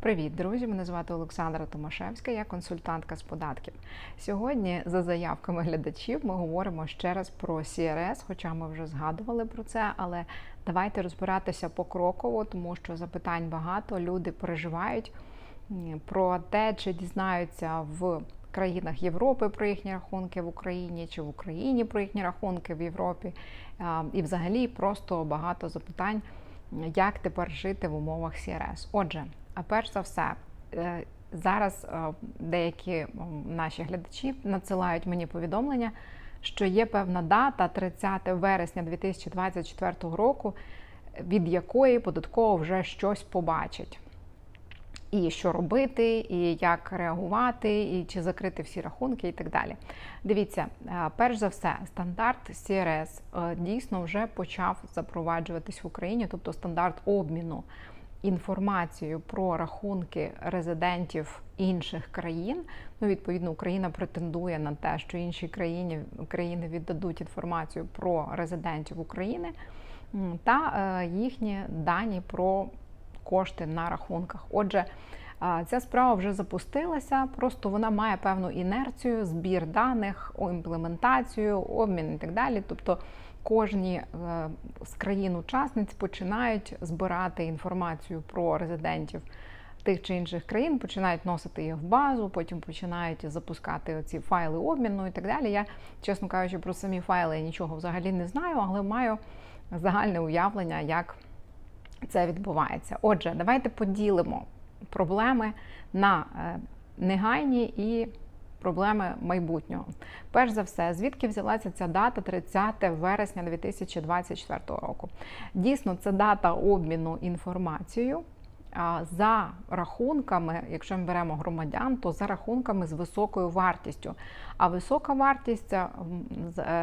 Привіт, друзі! Мене звати Олександра Томашевська, я консультантка з податків. Сьогодні, за заявками глядачів, ми говоримо ще раз про CRS, хоча ми вже згадували про це, але давайте розбиратися покроково, тому що запитань багато. Люди переживають про те, чи дізнаються в країнах Європи про їхні рахунки в Україні, чи в Україні про їхні рахунки в Європі. І взагалі просто багато запитань, як тепер жити в умовах CRS. Отже, перш за все, е, зараз е, деякі наші глядачі надсилають мені повідомлення, що є певна дата 30 вересня 2024 року, від якої податково вже щось побачить. І що робити, і як реагувати, і чи закрити всі рахунки, і так далі. Дивіться, е, перш за все, стандарт CRS дійсно вже почав запроваджуватись в Україні, тобто стандарт обміну інформацією про рахунки резидентів інших країн. Ну, відповідно, Україна претендує на те, що інші країни, країни віддадуть інформацію про резидентів України та е, їхні дані про кошти на рахунках. Отже, ця справа вже запустилася, просто вона має певну інерцію, збір даних, імплементацію, обмін і так далі. Тобто кожні е, з країн-учасниць починають збирати інформацію про резидентів тих чи інших країн, починають носити їх в базу, потім починають запускати ці файли обміну і так далі. Я, чесно кажучи, про самі файли я нічого взагалі не знаю, але маю загальне уявлення, як це відбувається. Отже, давайте поділимо проблеми на е, негайні і проблеми майбутнього. Перш за все, звідки взялася ця дата 30 вересня 2024 року? Дійсно, це дата обміну інформацією. За рахунками, якщо ми беремо громадян, то за рахунками з високою вартістю. А висока вартість е,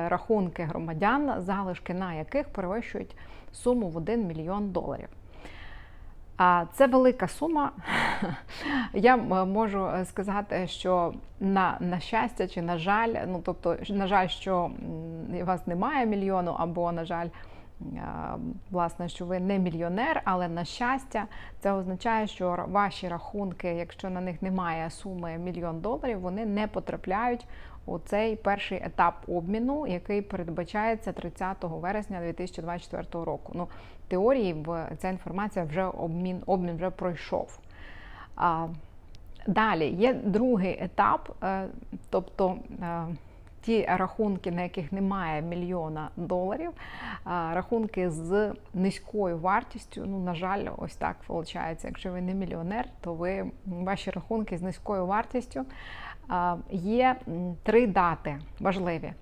рахунки громадян, залишки на яких перевищують суму в 1 мільйон доларів. А це велика сума. Я можу е, сказати, що на, на щастя чи на жаль, ну тобто, на жаль, що у вас немає мільйону, або на жаль, власне, що ви не мільйонер, але на щастя, це означає, що ваші рахунки, якщо на них немає суми мільйон доларів, вони не потрапляють у цей перший етап обміну, який передбачається 30 вересня 2024 року. Ну, теорії в- ця інформація вже обмін, обмін вже пройшов. Далі є другий етап, е, тобто е, ті рахунки, на яких немає мільйона доларів, рахунки з низькою вартістю. Ну, на жаль, ось так виходить. Якщо ви не мільйонер, то ви ваші рахунки з низькою вартістю. Є три дати важливі.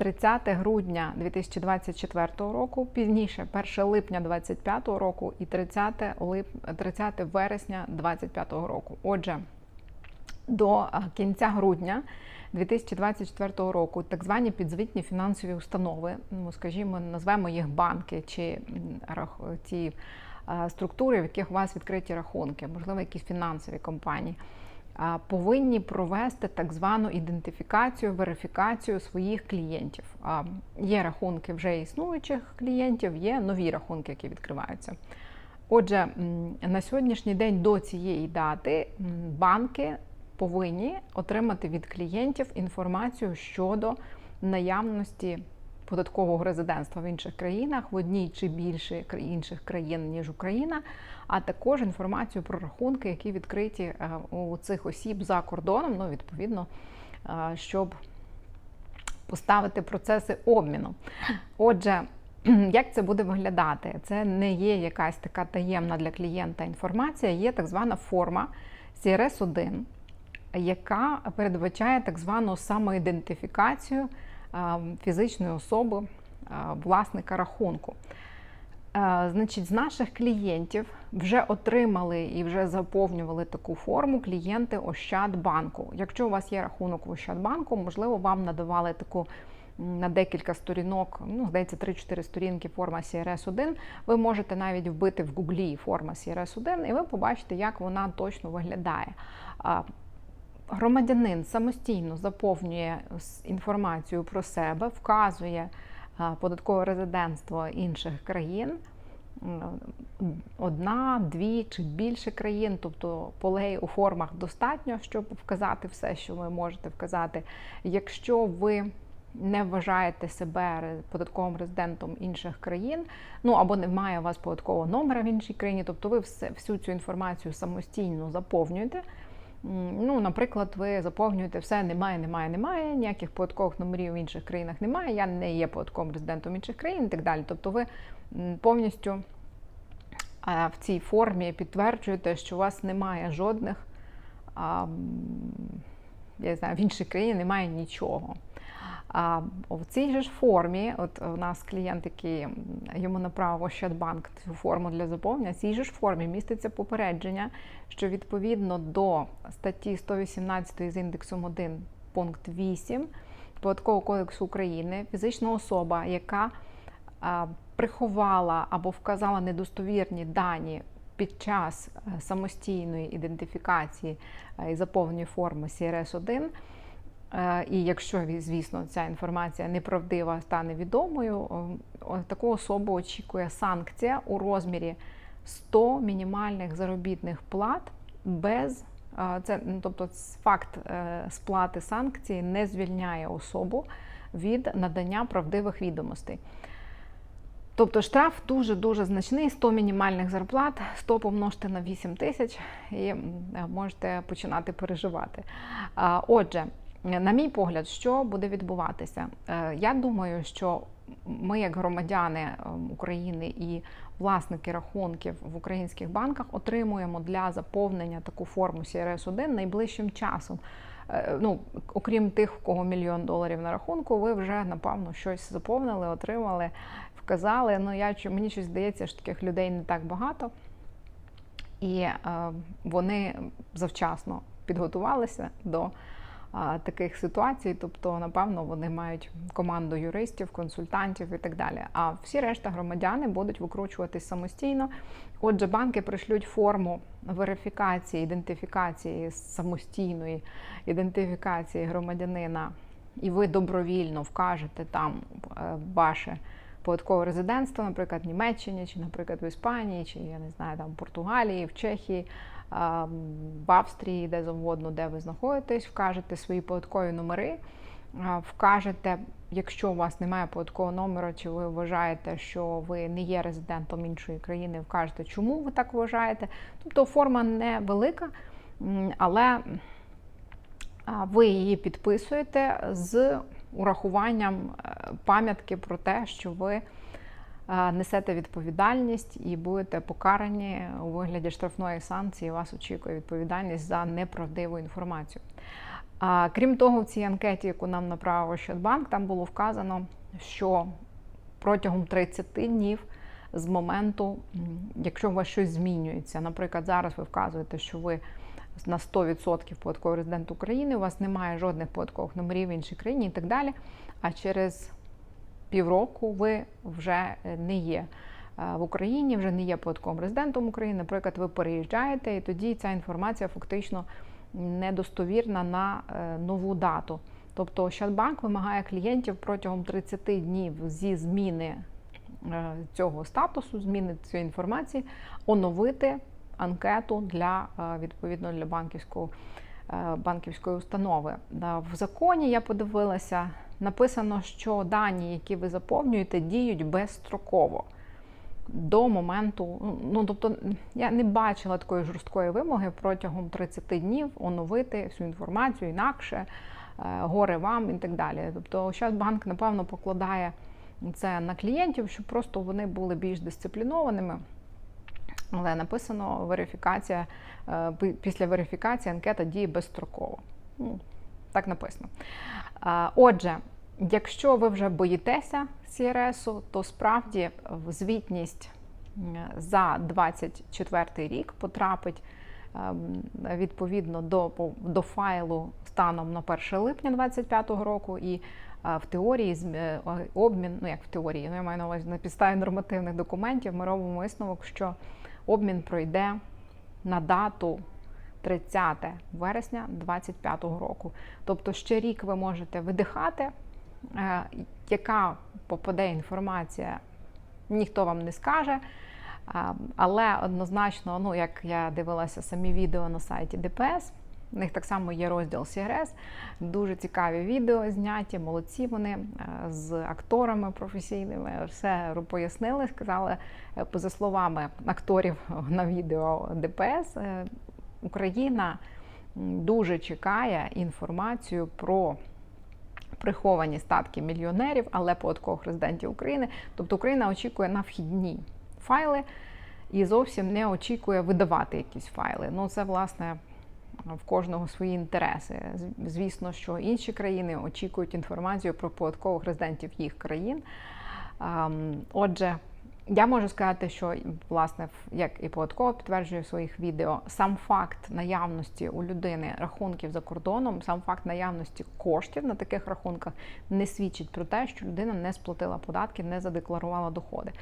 30 грудня 2024 року, пізніше 1 липня 2025 року і 30, лип... 30 вересня 2025 року. Отже, до кінця грудня 2024 року так звані підзвітні фінансові установи, ну скажімо, назвемо їх банки чи ті структури, в яких у вас відкриті рахунки, можливо, якісь фінансові компанії. Повинні провести так звану ідентифікацію, верифікацію своїх клієнтів. Є рахунки вже існуючих клієнтів, є нові рахунки, які відкриваються. Отже, на сьогоднішній день до цієї дати банки повинні отримати від клієнтів інформацію щодо наявності податкового резидентства в інших країнах, в одній чи більше інших країн, ніж Україна, а також інформацію про рахунки, які відкриті е, у цих осіб за кордоном, ну, відповідно, е, щоб поставити процеси обміну. Отже, як це буде виглядати? Це не є якась така таємна для клієнта інформація, є так звана форма CRS-1, яка передбачає так звану самоідентифікацію фізичної особи, власника рахунку. Значить, з наших клієнтів вже отримали і вже заповнювали таку форму клієнти Ощадбанку. Якщо у вас є рахунок в Ощадбанку, можливо, вам надавали таку на декілька сторінок, ну, здається, 3-4 сторінки форма CRS-1. Ви можете навіть вбити в Гуглі форма CRS-1, і ви побачите, як вона точно виглядає. Громадянин самостійно заповнює інформацію про себе, вказує податкове резидентство інших країн, одна, дві чи більше країн, тобто полей у формах достатньо, щоб вказати все, що ви можете вказати. Якщо ви не вважаєте себе податковим резидентом інших країн, ну або немає у вас податкового номера в іншій країні, тобто ви все, всю цю інформацію самостійно заповнюєте. Ну, наприклад, ви заповнюєте все, немає, немає, немає, ніяких податкових номерів в інших країнах немає, я не є податковим резидентом інших країн і так далі. Тобто ви повністю в цій формі підтверджуєте, що у вас немає жодних, я не знаю, в іншій країні немає нічого. А в цій же ж формі, от у нас клієнт, який йому направив Ощадбанк цю форму для заповнення, в цій же ж формі міститься попередження, що відповідно до статті 118 з індексом 1 пункт 8 Податкового кодексу України фізична особа, яка приховала або вказала недостовірні дані під час е, самостійної ідентифікації е, і заповнення форми CRS-1, Е, І якщо, звісно, ця інформація неправдива стане відомою, таку особу очікує санкція у розмірі 100 мінімальних заробітних плат без е, це, тобто факт е, сплати санкції не звільняє особу від надання правдивих відомостей. Тобто штраф дуже-дуже значний, 100 мінімальних зарплат, 100 помножте на 8 тисяч і можете починати переживати. Отже, на мій погляд, що буде відбуватися? Е, Я думаю, що ми, як громадяни е, України і власники рахунків в українських банках, отримуємо для заповнення таку форму CRS-1 найближчим часом. Е, Ну, окрім тих, у кого мільйон доларів на рахунку, ви вже напевно щось заповнили, отримали, вказали. Ну я мені щось здається, що таких людей не так багато, і е, вони завчасно підготувалися до таких ситуацій. Тобто, напевно, вони мають команду юристів, консультантів і так далі. А всі решта громадяни будуть викручуватись самостійно. Отже, банки пришлють форму верифікації, ідентифікації самостійної ідентифікації громадянина, і ви добровільно вкажете там е, ваше податкове резидентство, наприклад, в Німеччині, чи, наприклад, в Іспанії, чи я не знаю, там в Португалії, в Чехії, в Австрії, де завгодно, де ви знаходитесь, вкажете свої податкові номери, вкажете, якщо у вас немає податкового номера, чи ви вважаєте, що ви не є резидентом іншої країни, вкажете, чому ви так вважаєте. Тобто форма невелика, м, але ви її підписуєте з урахуванням е, пам'ятки про те, що ви несете відповідальність і будете покарані у вигляді штрафної санкції. Вас очікує відповідальність за неправдиву інформацію. А, Крім того, в цій анкеті, яку нам направив Ощадбанк, там було вказано, що протягом 30 днів з моменту, якщо у вас щось змінюється, наприклад, зараз ви вказуєте, що ви на 100% податковий резидент України, у вас немає жодних податкових номерів в іншій країні і так далі. А через півроку ви вже е, не є е, в Україні, вже не є податковим резидентом України. Наприклад, ви переїжджаєте, і тоді ця інформація фактично недостовірна на е, нову дату. Тобто Ощадбанк вимагає клієнтів протягом 30 днів зі зміни цього статусу, зміни цієї інформації, оновити анкету для відповідно для банківського банківської установи. В законі я подивилася, написано, що дані, які ви заповнюєте, діють безстроково. До моменту, ну тобто я не бачила такої жорсткої вимоги протягом 30 днів оновити всю інформацію інакше, е, горе вам і так далі. Тобто, Ощадбанк, напевно, покладає це на клієнтів, щоб просто вони були більш дисциплінованими. Але написано верифікація е, після верифікації анкета діє безстроково. Ну, так написано. Отже, якщо ви вже боїтеся CRS, то справді звітність за 24 рік потрапить ем, відповідно до, до файлу станом на 1 липня 2025 року і е, в теорії е, обмін, ну як в теорії, ну я маю на увазі на підставі нормативних документів, ми робимо висновок, що обмін пройде на дату 30 вересня 2025 року. Тобто ще рік ви можете видихати, яка попаде інформація, ніхто вам не скаже. Але однозначно, ну як я дивилася самі відео на сайті ДПС, у них так само є розділ CRS, дуже цікаві відео зняті, молодці вони е, з акторами професійними. Все пояснили, сказали, е, поза словами акторів на відео ДПС, е, Україна дуже чекає інформацію про приховані статки мільйонерів, але податкових резидентів України. Тобто Україна очікує на вхідні файли і зовсім не очікує видавати якісь файли. Ну, це власне. В кожного свої інтереси. Звісно, що інші країни очікують інформацію про податкових резидентів їх країн. Отже, я можу сказати, що власне, як і податково підтверджує в своїх відео, сам факт наявності у людини рахунків за кордоном, сам факт наявності коштів на таких рахунках не свідчить про те, що людина не сплатила податки, не задекларувала доходи.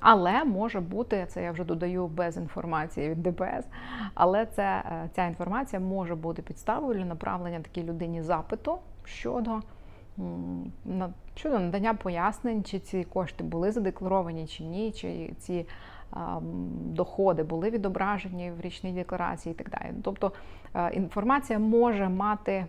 Але може бути, це я вже додаю без інформації від ДПС, але це, е, ця інформація може бути підставою для направлення такій людині запиту щодо щодо надання пояснень, чи ці кошти були задекларовані чи ні, чи ці доходи були відображені в річній декларації і так далі. Тобто е, інформація може мати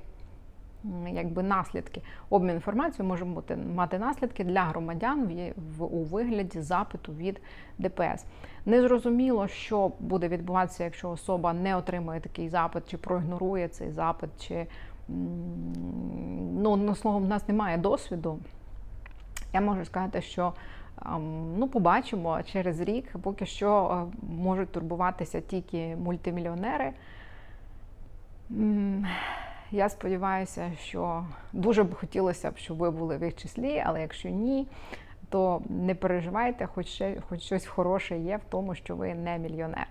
якби наслідки. Обмін інформацією може бути мати наслідки для громадян в, у вигляді запиту від ДПС. Незрозуміло, що буде відбуватися, якщо особа не отримує такий запит, чи проігнорує цей запит, чи ну, на словом, в нас немає досвіду. Я можу сказати, що ну, побачимо через рік, поки що можуть турбуватися тільки мультимільйонери. Я сподіваюся, що дуже б хотілося б, щоб ви були в їх числі, але якщо ні, то не переживайте, хоч ще, хоч щось хороше є в тому, що ви не мільйонер.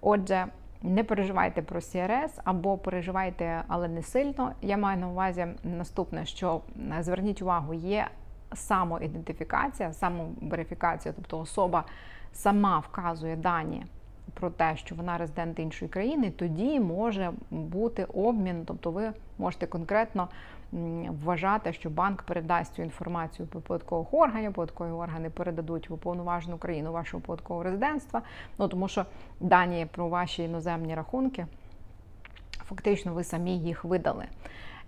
Отже, не переживайте про CRS або переживайте, але не сильно. Я маю на увазі наступне, що е, зверніть увагу, є самоідентифікація, самоверифікація, тобто особа сама вказує дані про те, що вона резидент іншої країни, тоді може бути обмін, тобто ви можете конкретно вважати, що банк передасть цю інформацію по податкових органів, податкові органи передадуть в уповноважену країну вашого податкового резидентства. Ну тому що дані про ваші іноземні рахунки, фактично, ви самі їх видали.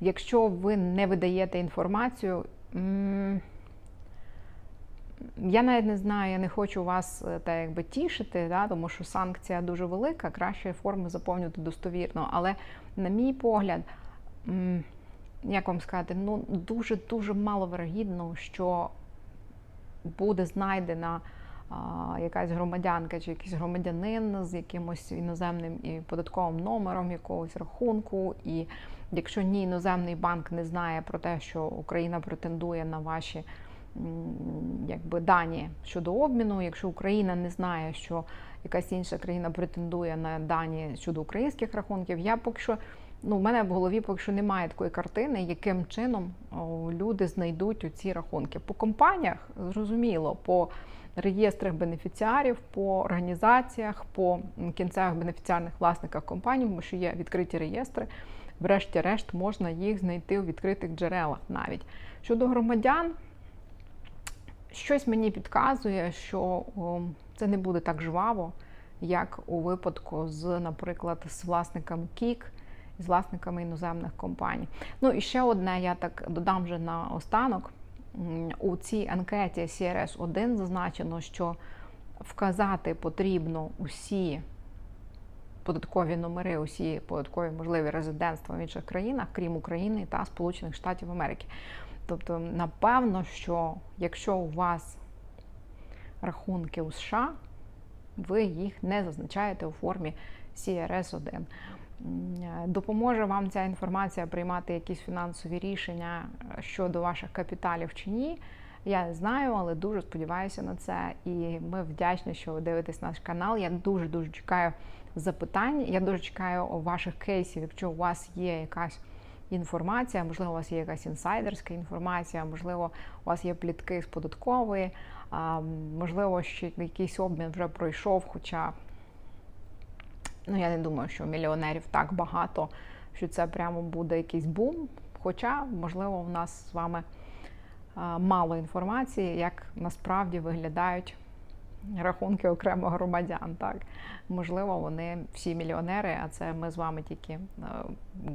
Якщо ви не видаєте інформацію, я навіть не знаю, я не хочу вас е, так якби тішити, да, тому що санкція дуже велика, краще форми заповнювати достовірно. Але, на мій погляд, як вам сказати, ну дуже-дуже маловирогідно, що буде знайдена а, якась громадянка чи якийсь громадянин з якимось іноземним і податковим номером якогось рахунку. І якщо ні іноземний банк не знає про те, що Україна претендує на ваші якби дані щодо обміну. Якщо Україна не знає, що якась інша країна претендує на дані щодо українських рахунків, я поки що. Ну, в мене в голові поки що немає такої картини, яким чином люди знайдуть ці рахунки. По компаніях, зрозуміло, по реєстрах бенефіціарів, по організаціях, по кінцевих бенефіціарних власниках компаній, тому що є відкриті реєстри. Врешті-решт можна їх знайти у відкритих джерелах навіть. Щодо громадян, щось мені підказує, що це не буде так жваво, як у випадку з, наприклад, з власниками Кік, з власниками іноземних компаній. Ну і ще одне, я так додам вже на останок. У цій анкеті CRS 1 зазначено, що вказати потрібно усі податкові номери, усі податкові можливі резидентства в інших країнах, крім України та Сполучених Штатів Америки. Тобто, напевно, що якщо у вас рахунки у США, ви їх не зазначаєте у формі CRS 1 Допоможе вам ця інформація приймати якісь фінансові рішення щодо ваших капіталів чи ні. Я не знаю, але дуже сподіваюся на це. І ми вдячні, що ви дивитесь наш канал. Я дуже дуже чекаю запитань. Я дуже чекаю ваших кейсів, якщо у вас є якась інформація, можливо, у вас є якась інсайдерська інформація, можливо, у вас є плітки з податкової, можливо, ще якийсь обмін вже пройшов, хоча ну, я не думаю, що мільйонерів так багато, що це прямо буде якийсь бум. Хоча, можливо, у нас з вами мало інформації, як насправді виглядають рахунки окремо громадян. Так можливо, вони всі мільйонери, а це ми з вами тільки е,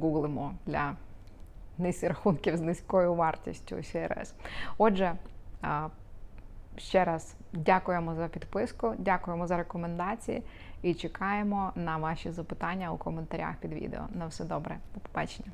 гуглимо для низь рахунків з низькою вартістю CRS. Отже, ще раз дякуємо за підписку, дякуємо за рекомендації і чекаємо на ваші запитання у коментарях під відео. На все добре, до побачення.